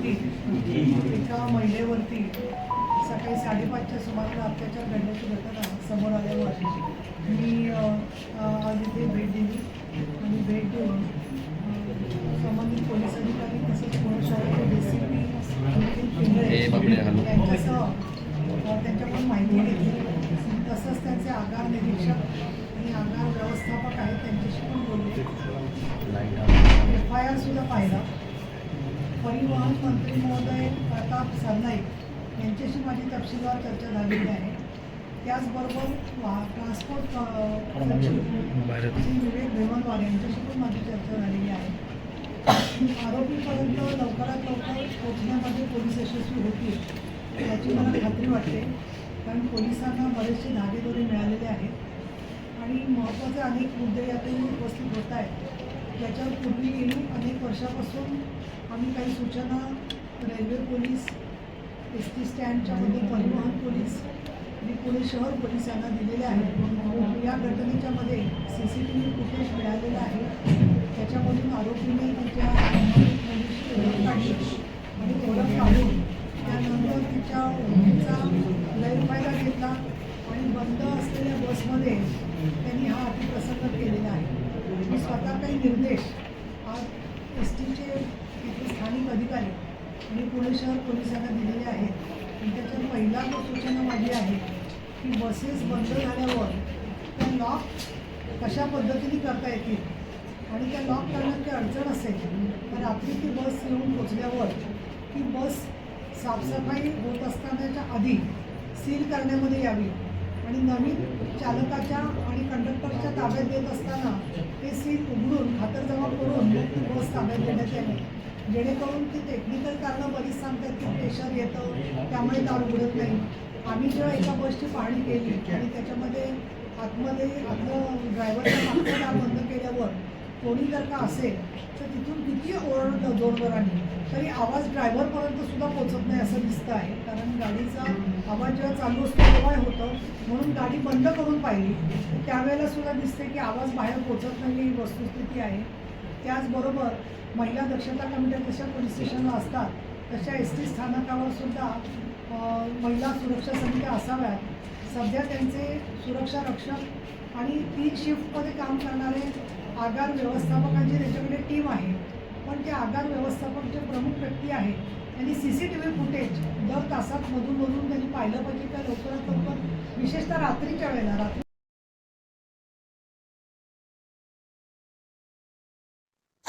होती एका महिलेवरती सकाळी साडेपाचच्या सुमाराला अत्याचार घडण्याची घटना समोर आल्यावर मी आज इथे भेट दिली आणि भेट देऊन संबंधित पोलीस अधिकारी तसंच पुणे शहराचे डी सी पी यांच्यासह त्यांच्याकडून माहिती घेतली. तसंच त्यांचे आगार निरीक्षक आणि आगार व्यवस्थापक आहेत त्यांच्याशी पण बोलले. एफ आय आरसुद्धा पाहिला. परिवहन मंत्री महोदय प्रताप सरनाईक यांच्याशी माझी तपशीलवार चर्चा झालेली आहे. त्याचबरोबर वा- ट्रान्सपोर्ट श्री विवेक भेवनवार यांच्याशी पण माझी चर्चा झालेली आहे. आरोपीपर्यंत लवकरात लवकर पोहोचण्यामध्ये पोलीस यशस्वी होतील याची मला खात्री वाटते. कारण पोलिसांना बरेचसे धागेदोरे मिळालेले आहेत. आणि महत्त्वाचे अनेक मुद्दे यातून उपस्थित होत आहेत. याच्यावर पूर्वी अनेक वर्षापासून आम्ही काही सूचना रेल्वे पोलीस एस टी स्टँडच्यामध्ये परिवहन पोलीस आणि पुणे शहर पोलीस यांना दिलेले आहेत. या घटनेच्या मध्ये C C T V footage मिळालेलं आहे. त्याच्यामधून आरोपीने तिच्या ओळख काढली आणि ओळख काढून त्यानंतर तिच्या ओळखीचा गैरफायदा घेतला आणि बंद असलेल्या बसमध्ये त्यांनी हा अतिप्रसंग केलेला आहे. मी स्वतः काही निर्देश आज एस टीचे इथे स्थानिक अधिकारी आणि पुणे शहर पोलिसांना दिलेले आहेत. आणि त्याच्यात पहिला जो सूचना माझी आहे की बसेस बंद झाल्यावर त्या लॉक कशा पद्धतीने करता येतील? आणि त्या लॉक करण्यात काही अडचण असेल तर रात्री ती बस येऊन पोचल्यावर ती बस साफसफाई होत असतानाच्या आधी सील करण्यामध्ये यावी. आणि नवीन चालकाच्या आणि कंडक्टरच्या ताब्यात देत असताना ते सील उघडून खातरजमा करून बस ताब्यात देण्यात यावी. जेणेकरून ती टेक्निकल कारणं बरीच सांगतात की प्रेशर येतं त्यामुळे दार उघडत नाही. आम्ही जेव्हा एका बसची पाहणी केली आणि त्याच्यामध्ये आतमध्ये आपलं ड्रायव्हरच्या मागचं दार बंद केल्यावर कोणी जर का असेल तर तिथून किती ओरडलं जोरजोराने तरी आवाज ड्रायव्हरपर्यंत सुद्धा पोचत नाही असं दिसतं आहे. कारण गाडीचा आवाज जेव्हा चालू असतो तेव्हा होतं. म्हणून गाडी बंद करून पाहिली. त्यावेळेला सुद्धा दिसते की आवाज बाहेर पोचत नाही ही वस्तुस्थिती आहे. त्याचबरोबर महिला दक्षता कमिट्या जशा पोलीस स्टेशनला असतात तशा एस टी स्थानकावर सुद्धा महिला सुरक्षा समित्या असाव्यात. सध्या त्यांचे सुरक्षा रक्षक आणि तीन शिफ्टमध्ये काम करणारे आगार व्यवस्थापकांची त्याच्याकडे टीम आहे. पण ते आगार व्यवस्थापक जे प्रमुख व्यक्ती आहेत. त्यांनी C C T V footage दर तासात मधून मधून त्यांनी पाहिलं पाहिजे त्या लवकरात लवकर विशेषतः रात्रीच्या वेळेला. रात्री